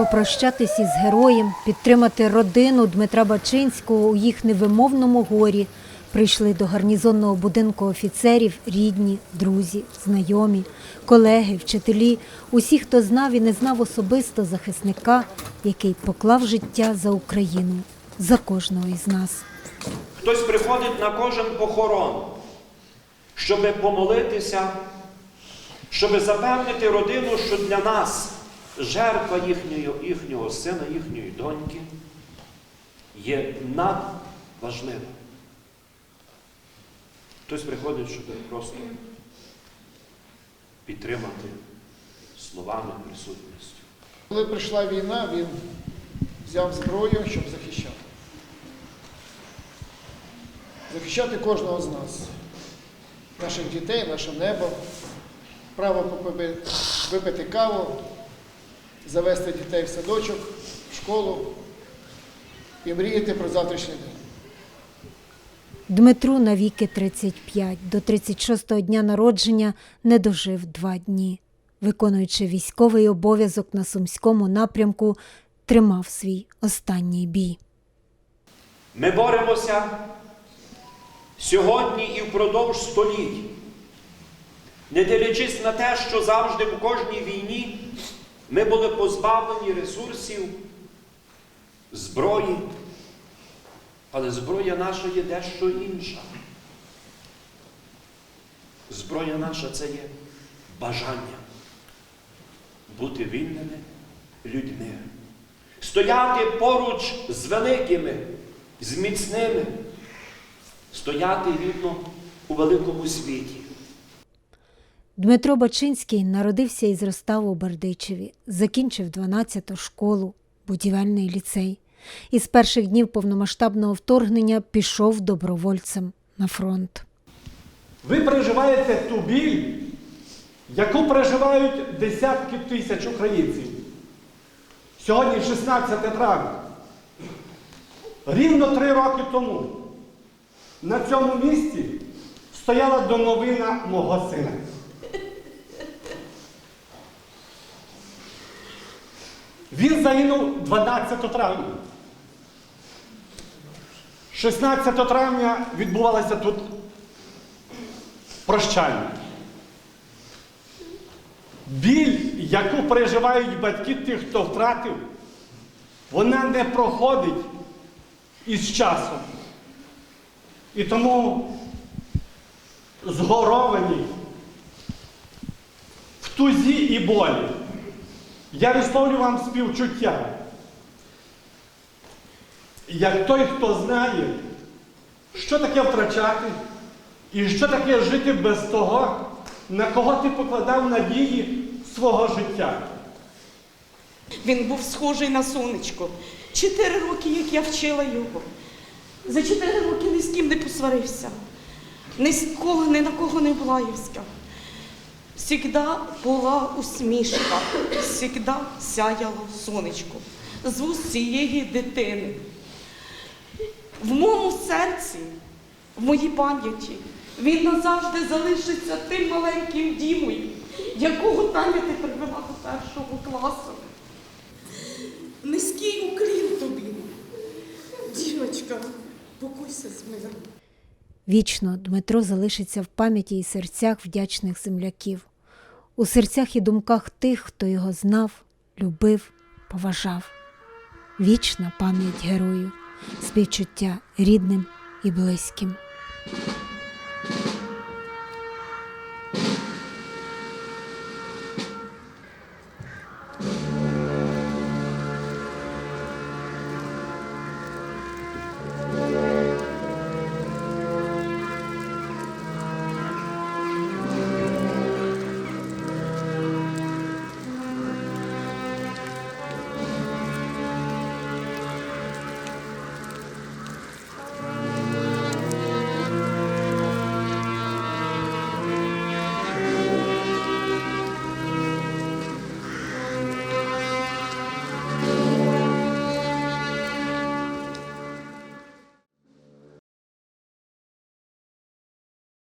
Попрощатись із героєм, підтримати родину Дмитра Бачинського у їх невимовному горі прийшли до гарнізонного будинку офіцерів рідні, друзі, знайомі, колеги, вчителі, усі, хто знав і не знав особисто захисника, який поклав життя за Україну, за кожного із нас. Хтось приходить на кожен похорон, щоб помолитися, щоб запевнити родину, що для нас жертва їхнього, їхнього сина, їхньої доньки є надважлива. Хтось приходить, щоб просто підтримати словами, присутністю. Коли прийшла війна, він взяв зброю, щоб захищати. Захищати кожного з нас, наших дітей, наше небо, право випити каву, завести дітей в садочок, в школу і мріяти про завтрашній день. Дмитру навіки 35, до 36-го дня народження не дожив два дні. Виконуючи військовий обов'язок на Сумському напрямку, тримав свій останній бій. Ми боремося сьогодні і впродовж століть, не дивлячись на те, що завжди в кожній війні ми були позбавлені ресурсів, зброї, але зброя наша є дещо інша. Зброя наша це є бажання бути вільними людьми, стояти поруч з великими, з міцними, стояти рівно у великому світі. Дмитро Бачинський народився і зростав у Бердичеві, закінчив 12-ту школу, будівельний ліцей. І з перших днів повномасштабного вторгнення пішов добровольцем на фронт. Ви переживаєте ту біль, яку переживають десятки тисяч українців. Сьогодні 16 травня. Рівно три роки тому на цьому місці стояла домовина мого сина. Він загинув 12 травня. 16 травня відбувалося тут прощання. Біль, яку переживають батьки тих, хто втратив, вона не проходить із часом. І тому згоровані в тузі і болі. Я висловлю вам співчуття. Як той, хто знає, що таке втрачати, і що таке жити без того, на кого ти покладав надії свого життя. Він був схожий на сонечко. Чотири роки, як я вчила його. За чотири роки ні з ким не посварився, ні з кого, ні на кого не облаявся. Всігда була усмішка, всігда сяяло сонечко з вуст цієї дитини. В моєму серці, в моїй пам'яті, він назавжди залишиться тим маленьким дімою, якого Таня ти привела до першого класу. Низький уклін тобі. Дівочка, покойся з миром. Вічно Дмитро залишиться в пам'яті і серцях вдячних земляків, у серцях і думках тих, хто його знав, любив, поважав. Вічна пам'ять герою, співчуття рідним і близьким.